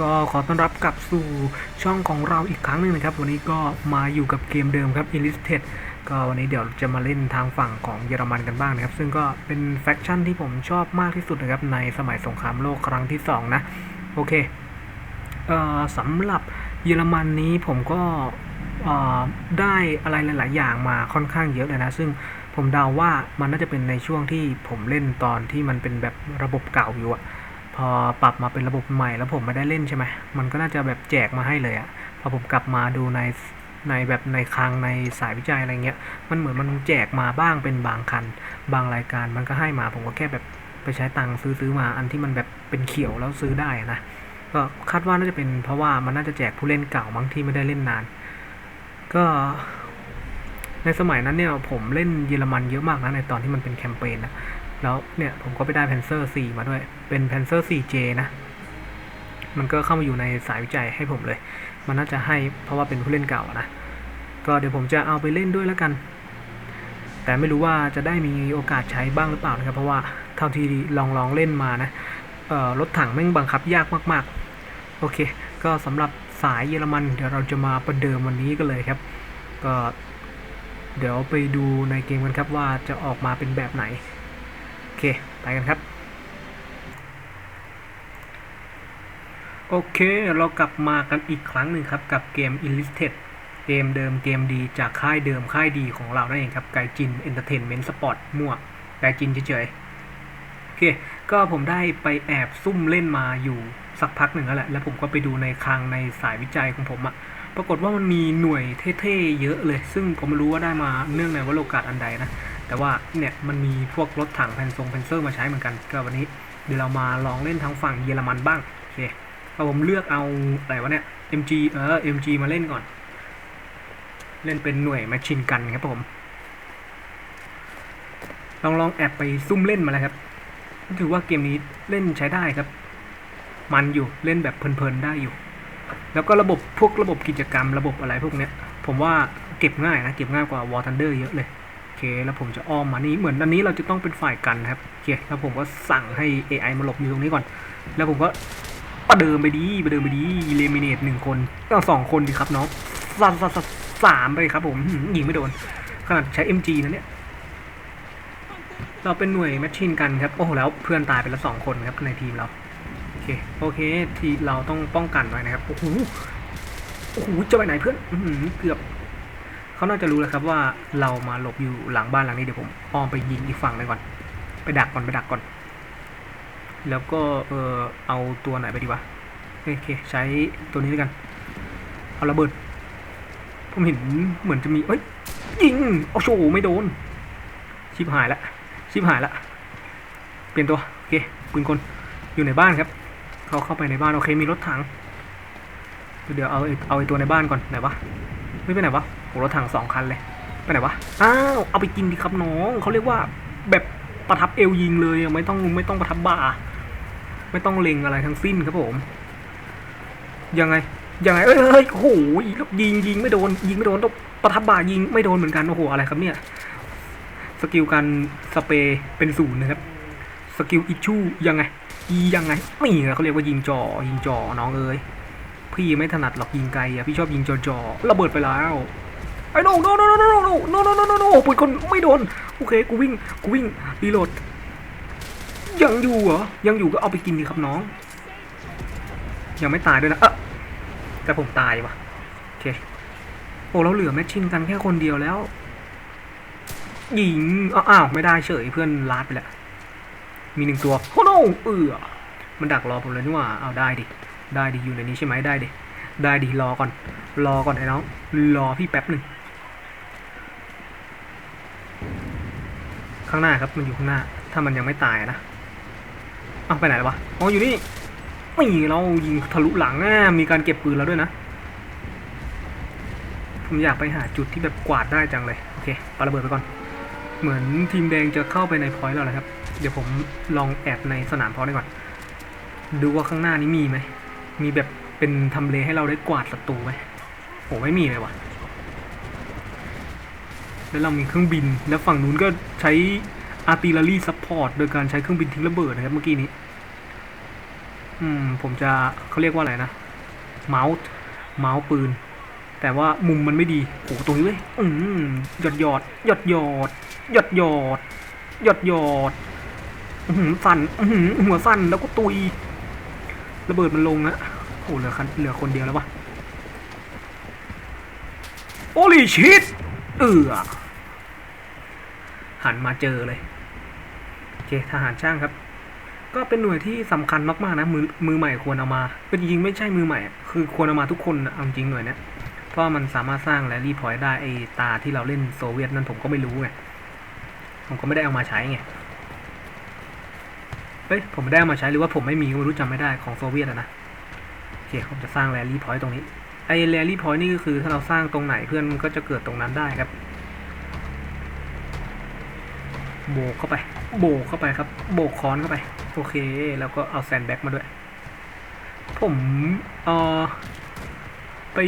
ก็ขอต้อนรับกลับสู่ช่องของเราอีกครั้งหนึ่งนะครับ วันนี้ก็มาอยู่กับเกมเดิมครับ e l i s t e d ก็วันนี้เดี๋ยวจะมาเล่นทางฝั่งของเยอรมันกันบ้างนะครับ ซึ่งก็เป็นแฟคชั่นที่ผมชอบมากที่สุดนะครับ ในสมัยสงครามโลกครั้งที่ 2 นะ โอเคเอ่อสำหรับเยอรมันนี้ผมก็ได้อะไรหลาย ๆ อย่างมาค่อนข้างเยอะเลยนะ ซึ่งผมเดาว่ามันน่าจะเป็นในช่วงที่ผมเล่นตอนที่มันเป็นแบบระบบเก่าอยู่อะ พอปรับมาเป็นระบบใหม่แล้วผมไม่ได้เล่นใช่ไหมมันก็น่าจะแบบแจกมาให้เลยอะพอผมกลับมาดูในในแบบในคลังในสายวิจัยอะไรเงี้ย มันเหมือนมันแจกมาบ้างเป็นบางคัน บางรายการมันก็ให้มาผมก็แค่แบบไปใช้ตังค์ซื้อซื้อมาอันที่มันแบบเป็นเขียวแล้วซื้อได้นะก็คาดว่าน่าจะเป็นเพราะว่ามันน่าจะแจกผู้เล่นเก่ามั้งที่ไม่ได้เล่นนาน ก็ในสมัยนั้นเนี่ยผมเล่นเยอรมันเยอะมากนะในตอนที่มันเป็นแคมเปญนะ แล้วเนี่ยผมก็ไปได้ Panzer 4 มาด้วย เป็น Panzer 4J นะ มันก็เข้ามาอยู่ในสายวิจัยให้ผมเลย มันน่าจะให้เพราะว่าเป็นผู้เล่นเก่านะ ก็เดี๋ยวผมจะเอาไปเล่นด้วยแล้วกัน แต่ไม่รู้ว่าจะได้มีโอกาสใช้บ้างหรือเปล่านะครับ เพราะว่าเท่าที่ลองลองเล่นมานะรถถังแม่งบังคับยากมากๆ โอเค ก็สำหรับสายเยอรมันเดี๋ยวเราจะมาประเดิมวันนี้กันเลยครับ ก็เดี๋ยวไปดูในเกมกันครับว่าจะออกมาเป็นแบบไหน เค ไปกันครับ โอเค เรากลับมากันอีกครั้งหนึ่งครับ กับเกม Enlisted เกมเดิมเกมดีจากค่ายเดิมค่ายดีของเรานั่นเองครับ ไกจินเอนเตอร์เทนเมนต์สปอร์ตมั่วไกจินเฉยๆ โอเค ก็ผมได้ไปแอบซุ่มเล่นมาอยู่สักพักหนึ่งแล้วแหละ แล้วผมก็ไปดูในคลังในสายวิจัยของผมอะปรากฏว่ามันมีหน่วยเท่ๆเยอะเลย ซึ่งผมไม่รู้ว่าได้มาเนื่องในวโรกาสอันใดนะ แต่ว่าเนี่ยมันมีพวกรถถังแพนทรงแพนเซอร์มาใช้เหมือนกัน ก็วันนี้เดี๋ยวเรามาลองเล่นทางฝั่งเยอรมันบ้างโอเคก็ผมเลือกเอาอะไรวะเนี่ย MG เออ MG มาเล่นก่อน เล่นเป็นหน่วยแมชชีนกันครับผม ลองลองแอบไปซุ่มเล่นมาแล้วครับถือว่าเกมนี้เล่นใช้ได้ครับ มันอยู่เล่นแบบเพลินๆได้อยู่ แล้วก็ระบบพวกระบบกิจกรรมระบบอะไรพวกเนี้ย ผมว่าเก็บง่ายนะ เก็บง่ายกว่า War Thunder เยอะเลย เคแล้วผมจะอ้อมมานี่เหมือนอันนี้เราจะต้องเป็นฝ่ายกันนะครับโอเคแล้วผมก็สั่งให้ AI มาหลบอยู่ตรงนี้ก่อน แล้วผมก็ประเดิมไปดีประเดิมไปดีเลมิเนตหนึ่งคนเอาสองคนดีครับน้องสามสามสามไปครับผมยิงไม่โดน ขนาดใช้ MG นะเนี่ยเราเป็นหน่วยแมชชีนกันครับ โอ้โหแล้วเพื่อนตายไปแล้วสองคนครับในทีมเรา โอเคโอเค ทีเราต้องป้องกันไว้นะครับ โอ้โหโอ้โหจะไปไหนเพื่อนอเกือบ เขาน่าจะรู้แล้วครับว่าเรามาหลบอยู่หลังบ้านหลังนี้เดี๋ยวผมอ้อมไปยิงอีกฝั่งเลยก่อน ไปดักก่อนไปดักก่อน แล้วก็เออเอาตัวไหนไปดีวะโอเคใช้ตัวนี้แล้วกัน เอาระเบิด ผมเห็นเหมือนจะมีเอ้ยยิงโอ้โหไม่โดน ชิบหายละชิบหายละเปลี่ยนตัวโอเคปืนกลอยู่ในบ้านครับเขาเข้าไปในบ้านโอเคมีรถถัง เดี๋ยวเอาไอ้เอาไอ้ตัวในบ้านก่อนไหนวะไม่ไปไหนวะ รถถังสองคันเลยไปไหนวะอ้าวเอาไปกินดิครับน้องเขาเรียกว่าแบบประทับเอวยิงเลยไม่ต้องไม่ต้องประทับบ่าไม่ต้องเล็งอะไรทั้งสิ้นครับผม ยังไงยังไงเอ้ยเอ้ยโอ้โหยิงยิงไม่โดน ยิงไม่โดนต้องประทับบ่ายิงไม่โดนเหมือนกันโอ้โหอะไรครับเนี่ยสกิลการสเปรย์เป็นศูนย์นะครับสกิลอิชูยังไงยังไงไม่นะเขาเรียกว่ายิงจอยิงจอน้องเอ้ยพี่ไม่ถนัดหรอกยิงไกลอะพี่ชอบยิงจอจอระเบิดไปแล้ว ไอ้โน่โน่โนโนโนโนโนโนโนโนโนปืนคนไม่โดนโอเคกูวิ่งกูวิ่งรีโหลดยังอยู่เหรอยังอยู่ก็เอาไปกินดีครับน้อง ยังไม่ตายด้วยนะเออแต่ผมตายว่ะโอเคโอ้เราเหลือแมชชินกันแค่คนเดียวแล้วยิงอ้าวไม่ได้เฉยเพื่อนลาดไปแล้วมีหนึ่งตัวโอ้โนเออมันดักรอผมเลยนี่ว่าเอาได้ดิได้ดิอยู่ในนี้ใช่ไหมได้ดิได้ดิรอก่อน รอก่อนไอ้น้องรอพี่แป๊บหนึ่ง ข้างหน้าครับ มันอยู่ข้างหน้า ถ้ามันยังไม่ตายนะอ้าไปไหนแล้ววะอ๋ออยู่นี่ไม่เรายิงทะลุหลังอะมีการเก็บปืนแล้วด้วยนะ ผมอยากไปหาจุดที่แบบกวาดได้จังเลย โอเคปาระเบิดไปก่อน เหมือนทีมแดงจะเข้าไปในพอยต์แล้วนะครับ เดี๋ยวผมลองแอบในสนามพอยต์ก่อน ดูว่าข้างหน้านี้มีไหม มีแบบเป็นทำเลให้เราได้กวาดศัตรูไหมโหไม่มีเลยว่ะ แล้วเรามีเครื่องบิน แล้วฝั่งนู้นก็ใช้ artillery support โดยการใช้เครื่องบินทิ้งระเบิดนะครับเมื่อกี้นี้ อืม ผมจะเขาเรียกว่าอะไรนะ เมาส์เมาส์ปืน แต่ว่ามุมมันไม่ดีโอ้ตรงนี้เว้ยอืมหยดหยอดหยดหยอดหยดหยอดหยดหยอดหือสั่นหือหัวสั่นแล้วก็ตุย ระเบิดมันลงนะโอ้เหลือคันเหลือคนเดียวแล้ววะโอลิชิตเออ หันมาเจอเลยโอเคทหารช่างครับ ก็เป็นหน่วยที่สำคัญมากๆนะมือมือใหม่ควรเอามาเป็นจริงไม่ใช่มือใหม่ คือควรเอามาทุกคนนะเอาจริงหน่วยเนี้ยเพราะมันสามารถสร้างแรลลี่พอยต์ได้ไอตาที่เราเล่นโซเวียตนั่นผมก็ไม่รู้ไงผมก็ไม่ได้เอามาใช้ไงเฮ้ยผมไม่ได้เอามาใช้หรือว่าผมไม่มีก็ไม่รู้จำไม่ได้ของโซเวียตอะนะโอเคผมจะสร้างแรลลี่พอยต์ตรงนี้ไอแรลลี่พอยต์นี่ก็คือถ้าเราสร้างตรงไหนเพื่อนมันก็จะเกิดตรงนั้นได้ครับ โบกเข้าไป โบกเข้าไปครับ โบกค้อนเข้าไป โอเค แล้วก็เอาแซนแบ็กมาด้วย ผมเออไป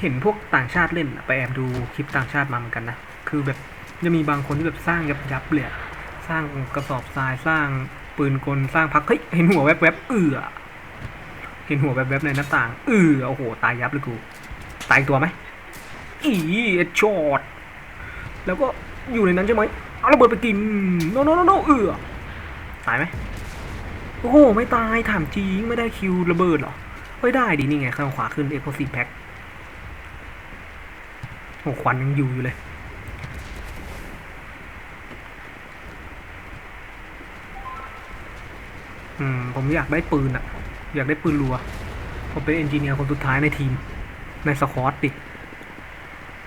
เห็นพวกต่างชาติเล่นไปแอบดูคลิปต่างชาติมาเหมือนกันนะ คือแบบจะมีบางคนที่แบบสร้างยับยับเลยอะสร้างกระสอบทรายสร้างปืนกลสร้างพักเฮ้ยเห็นหัวแวบๆเอือเห็นหัวแวบๆในหน้าต่างเอือโอ้โห ตายยับเลยกูตายตัวไหมอีช็อตแล้วก็อยู่ในนั้นใช่ไหม เอาระเบิดไปกินโนโนโนโนเอือตายไหมโอ้โหไม่ตายถามจริงไม่ได้คิวระเบิดหรอไม่ได้ดินี่ไงข้างขวาขึ้น e x p l o s i v e Pack โอ้ควันยังอยู่อยู่เลยอืมผมอยากได้ปืนอะอยากได้ปืนรัวผมเป็นเอนจิเนียร์คนสุดท้ายในทีมในสควอตดิ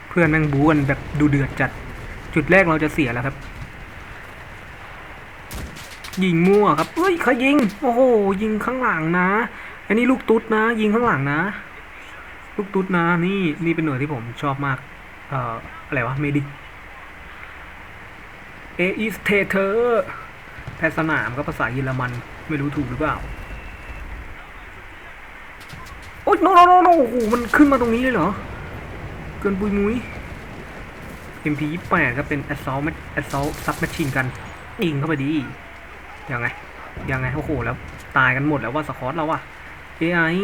เพื่อนแม่งบู๊กันแบบดูเดือดจัด จุดแรกเราจะเสียแล้วครับ ยิงมั่วครับเฮ้ยใครยิง โอ้โห ยิงข้างหลังนะ อันนี้ลูกตุ๊ดนะ ยิงข้างหลังนะ ลูกตุ๊ดนะ นี่นี่เป็นหน่วยที่ผมชอบมาก เอ่อ อะไรวะ เมดิกเออิสเทเทอร์แพทสนามก็ภาษาเยอรมันไม่รู้ถูกหรือเปล่า โอ๊ยโนโนโนโนโอ้โหมันขึ้นมาตรงนี้เลยเหรอ เกินปุยมุ้ย MP 2 8 ก็เป็น assault assault submachine กันยิงเข้าไปดียังไงยังไงโอ้โหแล้วตายกันหมดแล้วว่าสคอตเราอะ AI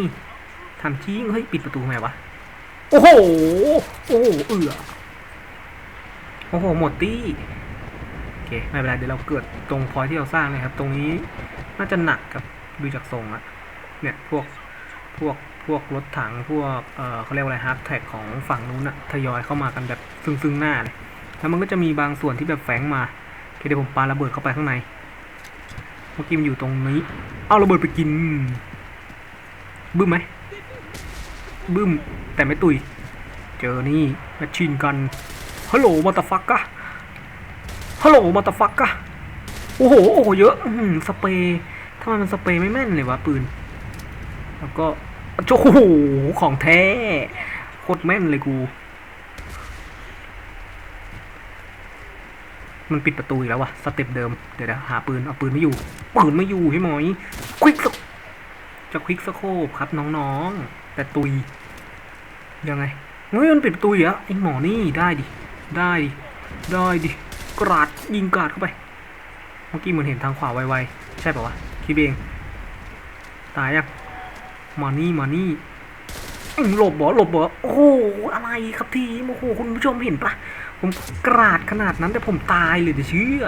ทำจริงเฮ้ยปิดประตูทำไมวะโอ้โหโอ้โหเอือโอ้โหหมดตี้โอเคไม่เป็นไรเดี๋ยวเราเกิดตรงพอยที่เราสร้างเลยครับ ตรงนี้น่าจะหนักครับดูจากทรงอะเนี่ยพวกพวก พวกรถถังพวกเอ่อเขาเรียกว่าอะไรฮาร์ดแท็กของฝั่งนู้นอะทยอยเข้ามากันแบบซึ่งซึ่งหน้าเลยแล้วมันก็จะมีบางส่วนที่แบบแฝงมาเคเดี๋ยวผมปาระเบิดเข้าไปข้างในเมื่อกี้มันอยู่ตรงนี้ เอาระเบิดไปกิน บึ้มไหมบึ้ม แต่ไม่ตุย เจอนี่มชชีนกัน ฮัลโหลมาตาฟักกะฮัลโหลมาตาฟักกะโอ้โห โอ้โห เยอะอสเปรย์ทำไมมันสเปรย์ไม่แม่นเลยวะปืน แล้วก็ โอ้โหของแท้โคตรแม่นเลยกู มันปิดประตูอีกแล้ววะสเต็ปเดิม เดี๋ยวๆหาปืน เอาปืนไม่อยู่ ปืนไม่อยู่ให้หมอย ควิกสจะควิกสโคปครับน้องๆ แต่ตุย ยังไงเฮ้ยมันปิดประตูอีกแล้วไอ้หมอนี่ได้ดิ ได้ดิ ได้ดิ กราดยิงกราดเข้าไป เมื่อกี้เหมือนเห็นทางขวาไวๆ ใช่ป่าวะคิดเอง ตายยัง มานี่มานี่หลบบ่หลบบ่โอ้โหอะไรครับทีมโอ้โหคุณผู้ชมเห็นปะผมกราดขนาดนั้นแต่ผมตายเลยเดี๋ยวเชื่อ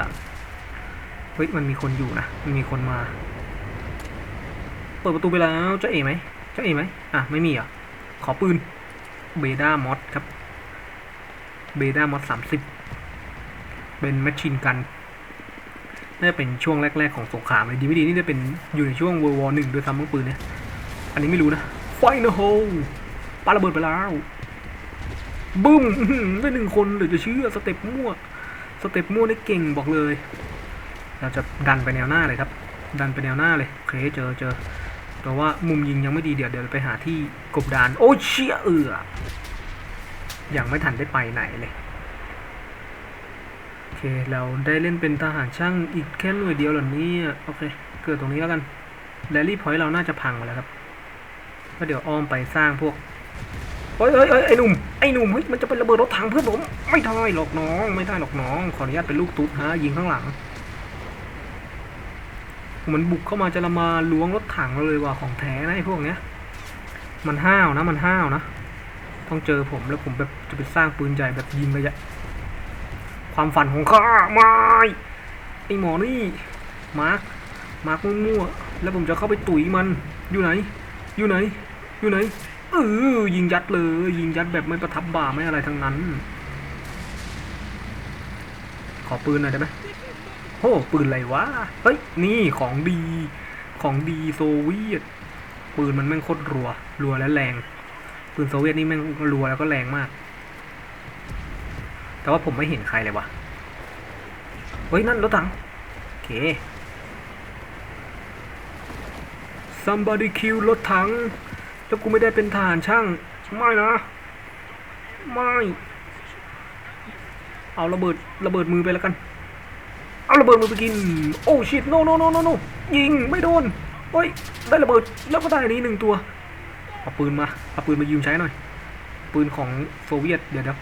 เฮ้ยมันมีคนอยู่นะมันมีคนมา เปิดประตูไปแล้วเจ้าเอ๋ไหมเจ้าเอ๋ไหมอะไม่มีอะขอปืนเบด้ามอสครับเบด้ามอสสามสิบเป็นแมชชีนกันน่าจะเป็นช่วงแรก ๆ ของสงครามเลยดีไม่ดีนี่จะเป็นอยู่ในช่วง World War หนึ่งด้วยซ้ำมั้งปืนเนี่ย อันนี้ไม่รู้นะไฟนะโฮปาระเบิดไปแล้วบึ้มได้หนึ่งคนเดี๋ยจะเชื่อสเต็ปมั่ว สเต็ปมั่วนี่เก่งบอกเลย เราจะดันไปแนวหน้าเลยครับ ดันไปแนวหน้าเลยโอเคเจอเจอแต่ว่ามุมยิงยังไม่ดีเดี๋ยวเดี๋ยวไปหาที่กบดาน โอ้เชี่ยเอือยังไม่ทันได้ไปไหนเลยโอเคเราได้เล่นเป็นทหารช่างอีกแค่หน่วยเดียวเหรอนี่ยโอเค เกิดตรงนี้แล้วกันแรลลี่พอยต์เราน่าจะพังมาแล้วครับ ก็เดี๋ยวอ้อมไปสร้างพวกเฮ้ยเฮ้ยเฮ้ยไอ้หนุ่มไอ้หนุ่มเฮ้ยมันจะเป็นระเบิดรถถังเพื่อนผมไม่ได้หรอกน้อง ไม่ได้หรอกน้อง ขออนุญาตเป็นลูกตุ๊ดฮะยิงข้างหลังมันบุกเข้ามาจะละมาล้วงรถถังเราเลยว่ะของแท้นะไอ้พวกเนี้ย มันห้าวนะ มันห้าวนะ ต้องเจอผมแล้วผมแบบจะไปสร้างปืนใหญ่แบบยิงระยะความฝันของข้าไม่ไอหมอนี่มาร์คมาร์คมั่วๆแล้วผมจะเข้าไปตุ๋ยมันอยู่ไหน อยู่ไหน อยู่ไหนเออยิงยัดเลย ยิงยัดแบบไม่ประทับบ่าไม่อะไรทั้งนั้น ขอปืนหน่อยได้ไหมโอ้ปืนอะไรวะ เฮ้ย นี่ของดี ของดีโซเวียต ปืนมันแม่งโคตรรัว รัวและแรง ปืนโซเวียตนี่แม่งรัวแล้วก็แรงมาก แต่ว่าผมไม่เห็นใครเลยวะเฮ้ย นั่นรถถัง โอเค somebody kill รถถังแล้วกูไม่ได้เป็นทหารช่าง ไม่นะ ไม่ เอาระเบิดระเบิดมือไปแล้วกัน เอาระเบิดมือไปกิน โอ้ชิตโนโนโนโนโนยิงไม่โดนเฮ้ย ได้ระเบิดแล้วก็ได้อันนี้หนึ่งตัว เอาปืนมา เอาปืนมายืมใช้หน่อย ปืนของโซเวียต เดี๋ยวเดี๋ยว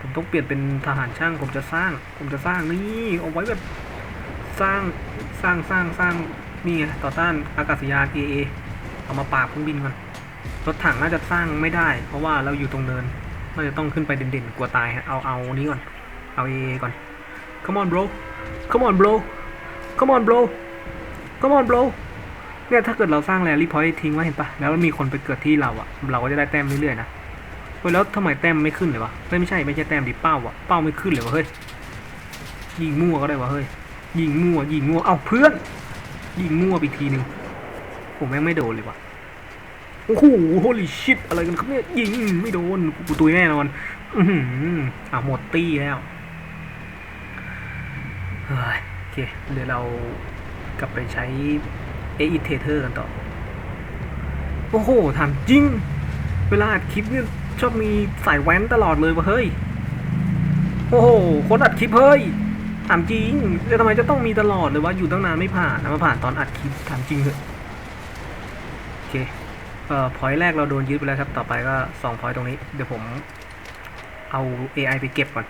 ผมต้องเปลี่ยนเป็นทหารช่าง ผมจะสร้าง ผมจะสร้างนี่ เอาไว้แบบสร้าง สร้าง สร้าง สร้าง นี่ไงต่อต้านอากาศยาน AA เอามาปราบเครื่องบินก่อนรถถังน่าจะสร้างไม่ได้ เพราะว่าเราอยู่ตรงเนินน่าจะต้องขึ้นไปเด่นๆกลัวตายฮะเอาเอานี้ก่อนเอา AA ก่อน come on bro come on bro come on bro come on bro เนี่ยถ้าเกิดเราสร้างแรลลี่พอยต์ทิ้งไว้เห็นปะแล้วมีคนไปเกิดที่เราอะเราก็จะได้แต้มเรื่อยๆนะเฮ้ยแล้วทำไมแต้มไม่ขึ้นเลยวะเฮ้ยไม่ใช่ไม่ใช่แต้มดิเป้าอะเป้าไม่ขึ้นเลยวะเฮ้ยยิงมั่วก็ได้วะเฮ้ยยิงมั่วยิงมั่วเอาเพื่อน ยิงมั่วไปอีกทีหนึ่งผมแม่งไม่โดนเลยวะโอ้โหโฮลิชิตอะไรกันครับเนี่ย ยิงไม่โดนกูตุยแน่นอน อืออะหมดตี้แล้วเฮ้ยโอเคเดี๋ยวเรากลับไปใช้เอ i เทเทอร์กันต่อ โอ้โหถามจริง เวลาอัดคลิปเนี่ยชอบมีสายแว้นตลอดเลยวะเฮ้ย โอ้โห คนอัดคลิปเฮ้ย ถามจริงแล้วทำไมจะต้องมีตลอดเลยวะอยู่ตั้งนานไม่ผ่านมาผ่านตอนอัดคลิปถามจริงเถอะโอเคเอ่อพอยต์แรกเราโดนยึดไปแล้วครับ ต่อไปก็สองพอยต์ตรงนี้ เดี๋ยวผมเอา AI ไปเก็บก่อน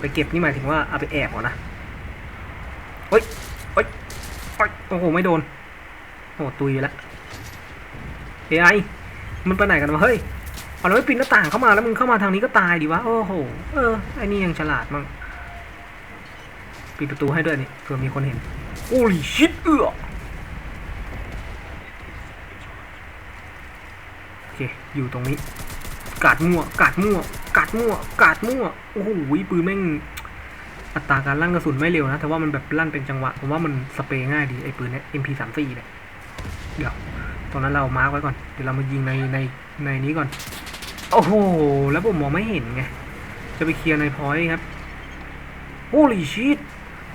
ไปเก็บนี่หมายถึงว่าเอาไปแอบก่อนนะเฮ้ยเฮ้ยเฮ้ยโอ้โหไม่โดนโอ้ตุยแล้ว AI มันไปไหนกันวะเฮ้ยเอาแล้วไม่ปีนหน้าต่างเข้ามาแล้วมึงเข้ามาทางนี้ก็ตายดิวะโอ้โหเออไอ้นี่ยังฉลาดมั้ง ปิดประตูให้ด้วยนี่เผื่อมีคนเห็นโอ้ยชิดเอือโอเคอยู่ตรงนี้ กาดมั่ว กาดมั่ว กาดมั่ว กาดมั่วโอ้โหปืนแม่งอัตราการลั่นกระสุนไม่เร็วนะ แต่ว่ามันแบบลั่นเป็นจังหวะ ผมว่ามันสเปรย์ง่ายดีไอ้ปืนเนี้ย MP34 เนี่ย เดี๋ยว ตรงนั้นเรามาร์กไว้ก่อน เดี๋ยวเรามายิงในในในนี้ก่อน โอ้โห แล้วผมมองไม่เห็นไง จะไปเคลียร์ในพอยต์ครับโ o ลีชิต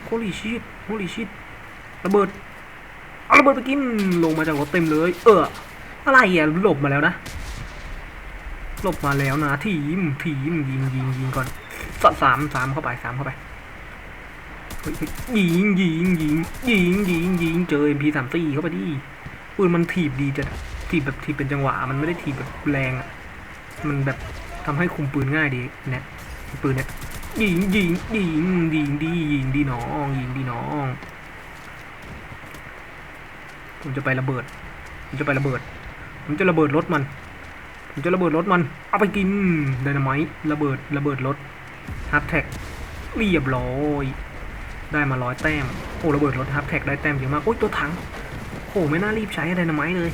โ o ลีชิตโ o ลีชิตระเบิดเอาระเบิดไปกินลงมาจากรถเต็มเลย เอออะไรอะหลบมาแล้วนะหลบมาแล้วนะทีมทีมยิงยิงยิงก่อนสสามสามเข้าไปสามเข้าไปเฮ้ยยิงยิงยิงยิงยิงยิงเจอ MP สามสี่เข้าไปดิปืนมันถีบดีจัดถีบแบบถีบเป็นจังหวะ มันไม่ได้ถีบแบบแรงอะมันแบบทำให้คุมปืนง่ายดีเนี่ยปืนเนี่ย ยิงยิงยิงยิงดียิงดีน้องยิงดีน้องผมจะไประเบิดผมจะไประเบิด ผมจะระเบิดรถมัน ผมจะระเบิดรถมัน เอาไปกินไดนาไมต์ระเบิดระเบิดรถฮับแท็กเรียบร้อยได้มาร้อยแต้มโอ้ระเบิดรถฮับแท็กได้แต้มเยอะมากโอ้ยตัวถังโอ้ไม่น่ารีบใช้ไดนาไมต์เลย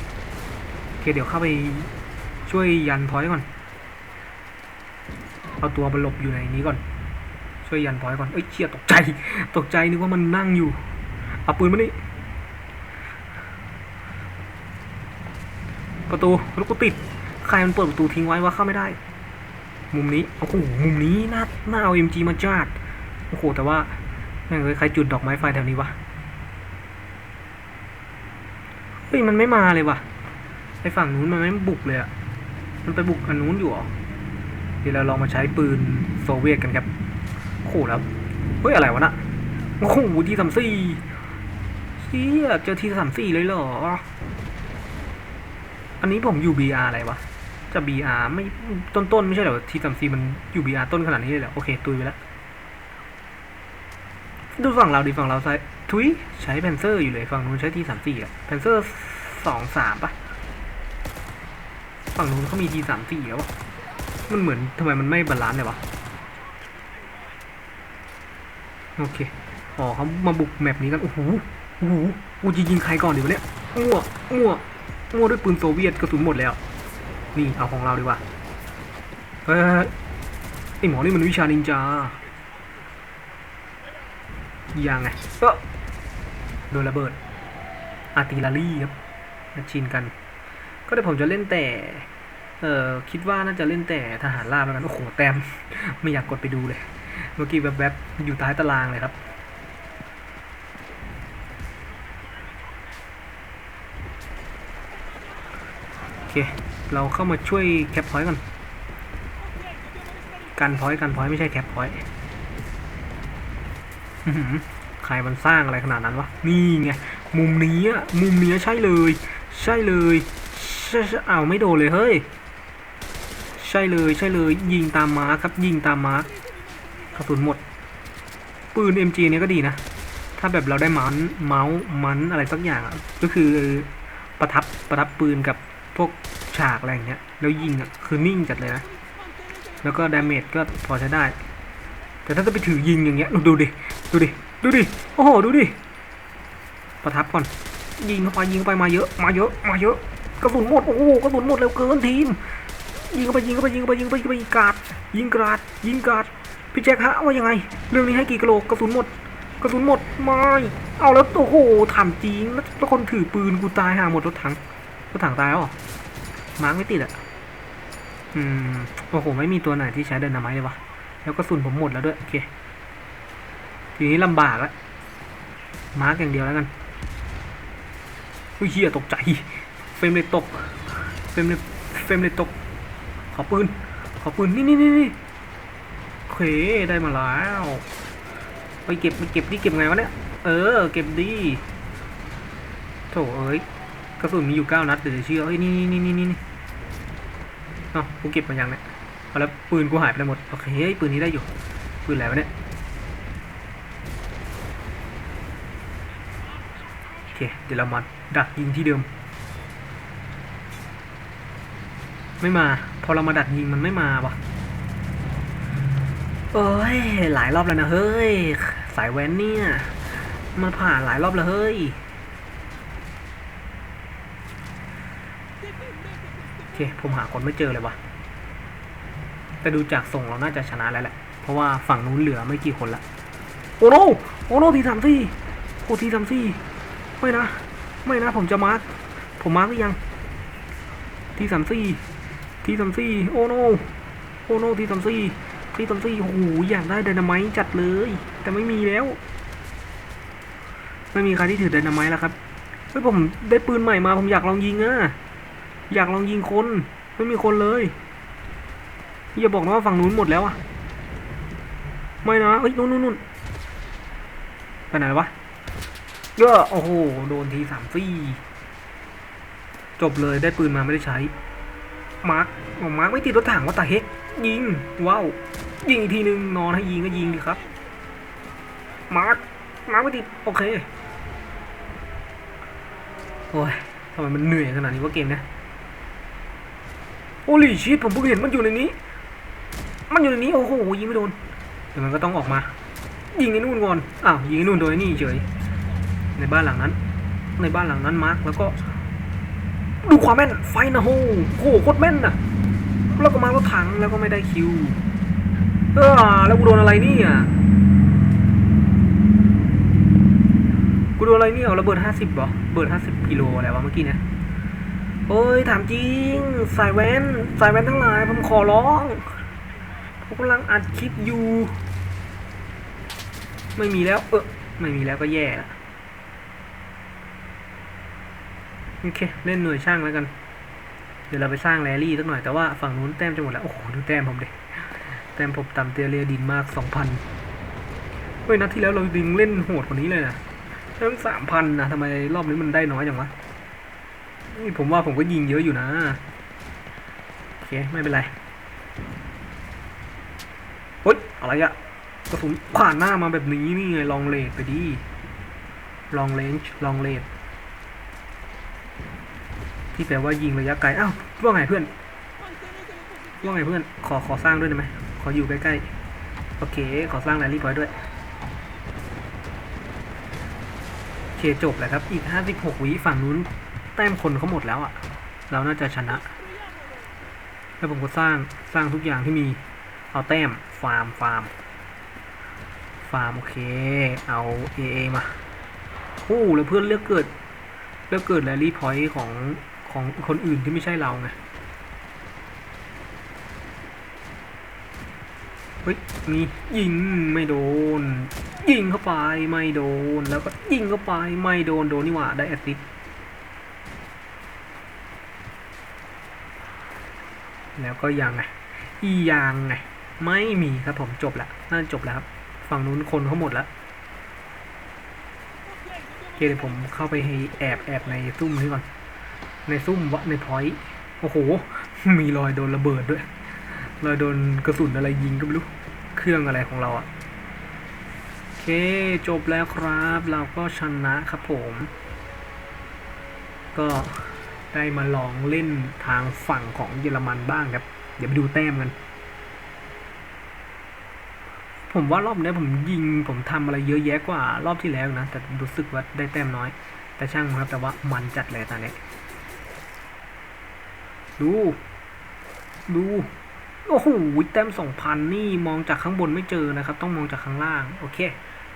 โอเคเดี๋ยวเข้าไปช่วยยันพอยก่อนเอาตัวมาหลบอยู่ในนี้ก่อน ช่วยยันพอยก่อนเอ้ยเชี่ยตกใจ ตกใจนึกว่ามันนั่งอยู่ เอาปืนมานี่ประตูแล้วกูติด ใครมันเปิดประตูทิ้งไว้ว่าเข้าไม่ได้ มุมนี้ โอ้โห มุมนี้น่า น่าเอา MG มจีมาจาด โอ้โห แต่ว่าแม่งเลยใครจุดดอกไม้ไฟแถวนี้วะ เฮ้ย มันไม่มาเลยวะไอฝั่งนู้นมันไม่บุกเลยอะมันไปบุกอันนู้นอยู่หรอ เดี๋ยวเราลองมาใช้ปืนโซเวียตกันครับ โอ้โหแล้ว เฮ้ยอะไรวะน่ะโอ้โหทีสามสี่เชี่ยเจอทีสามสี่เลยเหรอ อันนี้ผมอยู่ BR อะไรวะ จะ BR ไม่ต้นๆไม่ใช่เหรอทีสามสี่มันอยู่ BR ต้นขนาดนี้เลยเหรอโอเคตุยไปแล้ว ดูฝั่งเราดิฝั่งเราซ้ทุยใช้แพนเซอร์อยู่เลยฝั่งนู้นใช้ทีสามสี่อะแพนเซอร์สองสามปะฝั่งนู้นเขามีทีสามสี่แล้วมันเหมือนทำไมมันไม่บาลานซ์เลยวะ โอเคอ๋อเขามาบุกแมปนี้กันโอ้โหโอ้โหกูจะยิงใครก่อนดีวะเนี่ยมั่วมั่วมั่วด้วยปืนโซเวียตกระสุนหมดแล้ว นี่เอาของเราดีกว่าเฮ้ยไอหมอนี่มันวิชานินจายังไงเออโดนระเบิด อาร์ติลารี่ครับมาชินกัน ก็เดี๋ยวผมจะเล่นแต่ เออคิดว่าน่าจะเล่นแต่ทหารราบแล้วกัน โอ้โห แต้ม ไม่อยากกดไปดูเลย เมื่อกี้แวบๆอยู่ใต้ตารางเลยครับโอเค เราเข้ามาช่วยแคปพอยต์ก่อนกันพอยต์กันพอยต์ไม่ใช่แคปพอยต์ใครมันสร้างอะไรขนาดนั้นวะ นี่ไง มุมนี้อมุมนี้ใช่เลย ใช่เลยใช่ใช่อ้าไม่โดนเลยเฮ้ย ใช่เลยใช่เลยยิงตามมาครับยิงตามมาร์ กระสุนหมด ปืน MG เนี้ยก็ดีนะ ถ้าแบบเราได้มันเมาส์มันอะไรสักอย่างก็คือประทับประทับปืนกับพวกฉากอะไรอย่างเงี้ยแล้วยิงอะคือนิ่งจัดเลยนะแล้วก็ดาเมจก็พอใช้ได้ แต่ถ้าจะไปถือยิงอย่างเงี้ยดูดิดูดิดูดิโอ้โหดูดิประทับก่อนยิงเข้าไปยิงเข้าไปมาเยอะมาเยอะมาเยอะกระสุนหมดโอ้โหกระสุนหมดเร็วเกินทีมยิงเข้าไปยิงเข้าไปยิงเข้าไปยิงเข้าไปยิงไปกาดยิงกราดยิงกราด พี่แจ็คฮะว่ายังไง เรื่องนี้ให้กี่กะโหลกกระสุนหมดกระสุนหมดไม่เอาแล้วโอ้โหถามจริงแล้วคนถือปืนกูตายห่าหมดรถถังรถถังตายแล้วเหรอมาร์กไม่ติดอะอืมโอ้โหไม่มีตัวไหนที่ใช้เดินนาไม้เลยวะแล้วกระสุนผมหมดแล้วด้วยโอเคทีนี้ลำบากล้วมาร์กอย่างเดียวแล้วกันอุ้ยเฮียตกใจเฟรมเลยตกเฟรมเลยเฟรมเลยตกขอปืนขอปืนนี่นี่นี่ เคได้มาแล้วไปเก็บไปเก็บดิเก็บไงวะเนี่ย เออ เก็บดีโถเอ้ยกระสุนมีอยู่เก้านัดเดี๋ยวเชื่อเฮ้ยนี่นี่นี่นี่นี่เอ้ากูเก็บมายังเนี่ยเอาแล้วปืนกูหายไปหมดโอเคปืนนี้ได้อยู่ปืนอะไรวะเนี่ยโอเคเดี๋ยวเรามาดักยิงที่เดิม ไม่มา พอเรามาดักยิงมันไม่มาวะ เอ้ยหลายรอบแล้วนะเฮ้ย สายแว้นเนี่ย มันผ่านหลายรอบแล้วเฮ้ยโอเคผมหาคนไม่เจอเลยวะแต่ดูจากส่งเราน่าจะชนะแล้วแหละเพราะว่าฝั่งนู้นเหลือไม่กี่คนละโอ้โนโอ้โนทีสามสี่โอ้ทีสามสี่ไม่นะ ไม่นะ ผมจะมาร์คผมมาร์คหรือยัง ทีสามสี่ทีสามสี่โอ้โนโอ้โนทีสามสี่ ทีสามสี่โอ้โหอยากได้ไดนาไมต์จัดเลย แต่ไม่มีแล้ว ไม่มีใครที่ถือไดนาไมต์แล้วครับเฮ้ยผมได้ปืนใหม่มาผมอยากลองยิงอะอยากลองยิงคน ไม่มีคนเลยอย่าบอกนะว่าฝั่งนู้นหมดแล้วอะไม่นะเอ้ยนู่นนู่นนู่นไปไหนวะเยอะโอ้โหโดนทีสามซี่จบเลยได้ปืนมาไม่ได้ใช้มาร์คอ๋อมาร์คไม่ติดรถถังว่าตาเฮกยิงว้าว ยิงอีกทีนึงนอนให้ยิงก็ยิงดีครับ มาร์คมาร์คไม่ติดโอเคโอ้ยทำไมมันเหนื่อยขนาดนี้ว่าเกมเนี้ยโอ้ลีชิตผมเพิ่งเห็นมันอยู่ในนี้ มันอยู่ในนี้โอ้โหยิงไม่โดนเดี๋ยวมันก็ต้องออกมา ยิงไอ้นู่นก่อนอ้าวยิงไอ้นู่นโดยนี่เฉยในบ้านหลังนั้น ในบ้านหลังนั้นมาร์คแล้วก็ ดูความแม่นไฟนะโหโหโคตรแม่นน่ะ แล้วก็มารถถังแล้วก็ไม่ได้คิว เออแล้วกูโดนอะไรเนี่ยกูโดนอะไรเนี่ยระเบิดห้าสิบเหรอเบิดห้าสิบกิโลอะไรวะเมื่อกี้เนี่ยโอ้ยถามจริงสายแว้นสายแว้นทั้งหลายผมขอร้องผมกำลังอัดคลิปอยู่ ไม่มีแล้ว เออไม่มีแล้วก็แย่ละโอเคเล่นหน่วยช่างแล้วกัน เดี๋ยวเราไปสร้างแรลลี่สักหน่อยแต่ว่าฝั่งนู้นแต้มจะหมดแล้ว โอ้โหดูแต้มผมเด็ ต้มผมต่ำเตียเรียดินมากสองพันเฮ้ยนัดที่แล้วเราดึงเล่นโหดกว่านี้เลยนะแต้มสามพันนะทำไมรอบนี้มันได้น้อยจังวะนี่ผมว่าผมก็ยิงเยอะอยู่นะโอเคไม่เป็นไรเฮ้ยอะไรอะกระสุนผ่านหน้ามาแบบนี้นี่ไงลองเลดไปดิ long range long range ที่แปลว่ายิงระยะไกลอ้าวว่าไงเพื่อนว่าไงเพื่อนขอขอสร้างด้วยได้ไหม ขออยู่ใกล้ๆ โอเค ขอสร้างแรลลี่พอยต์ด้วย โอเคจบแล้วครับ อีก 56 วิฝั่งนู้น แต้มคนเขาหมดแล้วอะ่ะ เราน่าจะชนะ แล้วผมก็สร้างสร้างทุกอย่างที่มี เอาแต้ม ฟาร์ม ฟาร์ม ฟาร์ม โอเค เอา AA มาโอ้แล้วเพื่อนเลือกเกิด เลือกเกิดแรลลี่พอยต์ของของคนอื่นที่ไม่ใช่เราไง เฮ้ยนี่ยิงไม่โดน ยิงเข้าไปไม่โดน แล้วก็ยิงเข้าไปไม่โดนโดนนี่หว่าได้แอสซิสต์แล้วก็ยังไงอียังไงไม่มีครับผมจบแล้วน่าจบแล้วครับฝั่งนู้นคนเขาหมดแล้วโอเคเดี๋ยวผมเข้าไปแอบแอบในซุ่มนี้ก่อนในซุ่มวะในพอยต์โอ้โห มีรอยโดนระเบิดด้วย เรอยโดนกระสุนอะไรยิงก็ไม่รู้ เครื่องอะไรของเราอะโอเคจบแล้วครับ เราก็ชนะครับผม ก็ได้มาลองเล่นทางฝั่งของเยอรมันบ้างครับ เดี๋ยวไปดูแต้มกัน ผมว่ารอบนี้ผมยิงผมทำอะไรเยอะแยะกว่ารอบที่แล้วนะ แต่รู้สึกว่าได้แต้มน้อย แต่ช่างนครับ แต่ว่ามันจัดเลยตอนนี้ดู ดู โอ้โหแต้มสองพันนี่มองจากข้างบนไม่เจอนะครับ ต้องมองจากข้างล่าง โอเค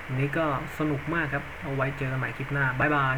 อันนี้ก็สนุกมากครับ เอาไว้เจอกันใหม่คลิปหน้า บ๊ายบาย